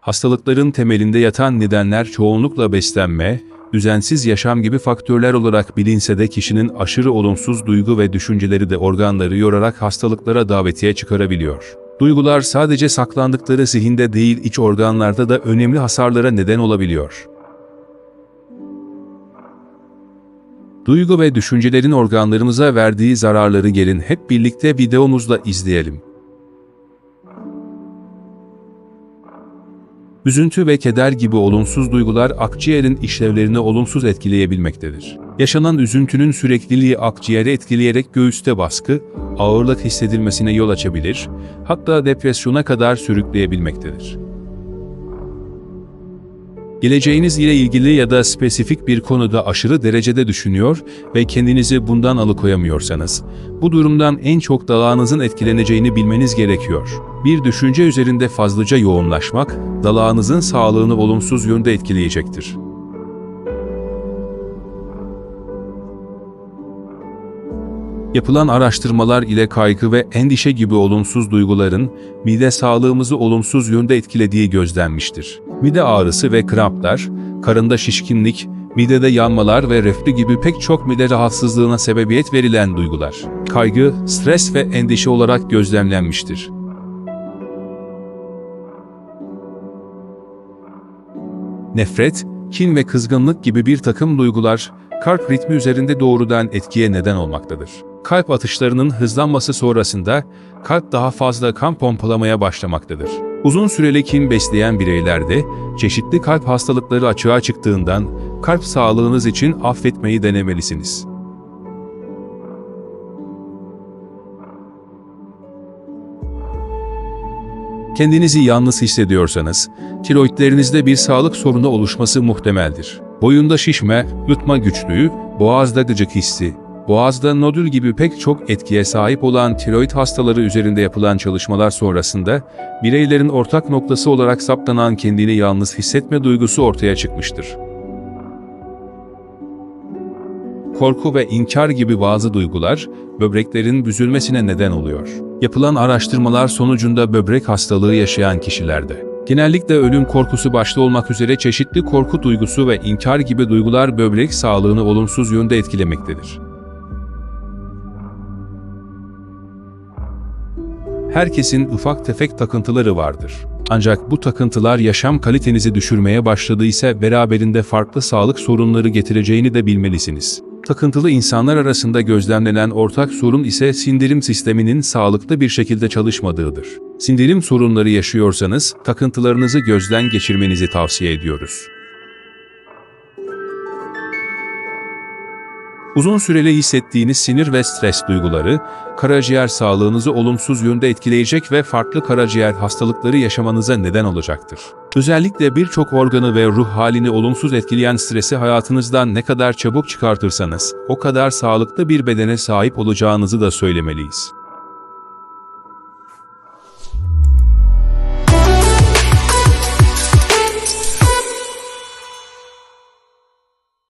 Hastalıkların temelinde yatan nedenler çoğunlukla beslenme, düzensiz yaşam gibi faktörler olarak bilinse de kişinin aşırı olumsuz duygu ve düşünceleri de organları yorarak hastalıklara davetiye çıkarabiliyor. Duygular sadece saklandıkları zihinde değil iç organlarda da önemli hasarlara neden olabiliyor. Duygu ve düşüncelerin organlarımıza verdiği zararları gelin hep birlikte videomuzla izleyelim. Üzüntü ve keder gibi olumsuz duygular akciğerin işlevlerini olumsuz etkileyebilmektedir. Yaşanan üzüntünün sürekliliği akciğeri etkileyerek göğüste baskı, ağırlık hissedilmesine yol açabilir, hatta depresyona kadar sürükleyebilmektedir. Geleceğiniz ile ilgili ya da spesifik bir konuda aşırı derecede düşünüyor ve kendinizi bundan alıkoyamıyorsanız, bu durumdan en çok dalağınızın etkileneceğini bilmeniz gerekiyor. Bir düşünce üzerinde fazlaca yoğunlaşmak, dalağınızın sağlığını olumsuz yönde etkileyecektir. Yapılan araştırmalar ile kaygı ve endişe gibi olumsuz duyguların mide sağlığımızı olumsuz yönde etkilediği gözlenmiştir. Mide ağrısı ve kramplar, karında şişkinlik, midede yanmalar ve reflü gibi pek çok mide rahatsızlığına sebebiyet verilen duygular. Kaygı, stres ve endişe olarak gözlemlenmiştir. Nefret, kin ve kızgınlık gibi bir takım duygular, kalp ritmi üzerinde doğrudan etkiye neden olmaktadır. Kalp atışlarının hızlanması sonrasında kalp daha fazla kan pompalamaya başlamaktadır. Uzun süreli kin besleyen bireylerde çeşitli kalp hastalıkları açığa çıktığından kalp sağlığınız için affetmeyi denemelisiniz. Kendinizi yalnız hissediyorsanız, tiroidlerinizde bir sağlık sorunu oluşması muhtemeldir. Boyunda şişme, yutma güçlüğü, boğazda gıcık hissi, boğazda nodül gibi pek çok etkiye sahip olan tiroid hastaları üzerinde yapılan çalışmalar sonrasında, bireylerin ortak noktası olarak saptanan kendini yalnız hissetme duygusu ortaya çıkmıştır. Korku ve inkar gibi bazı duygular, böbreklerin büzülmesine neden oluyor. Yapılan araştırmalar sonucunda böbrek hastalığı yaşayan kişilerde, genellikle ölüm korkusu başta olmak üzere çeşitli korku duygusu ve inkar gibi duygular böbrek sağlığını olumsuz yönde etkilemektedir. Herkesin ufak tefek takıntıları vardır. Ancak bu takıntılar yaşam kalitenizi düşürmeye başladıysa beraberinde farklı sağlık sorunları getireceğini de bilmelisiniz. Takıntılı insanlar arasında gözlemlenen ortak sorun ise sindirim sisteminin sağlıklı bir şekilde çalışmadığıdır. Sindirim sorunları yaşıyorsanız takıntılarınızı gözden geçirmenizi tavsiye ediyoruz. Uzun süreli hissettiğiniz sinir ve stres duyguları, karaciğer sağlığınızı olumsuz yönde etkileyecek ve farklı karaciğer hastalıkları yaşamanıza neden olacaktır. Özellikle birçok organı ve ruh halini olumsuz etkileyen stresi hayatınızdan ne kadar çabuk çıkartırsanız, o kadar sağlıklı bir bedene sahip olacağınızı da söylemeliyiz.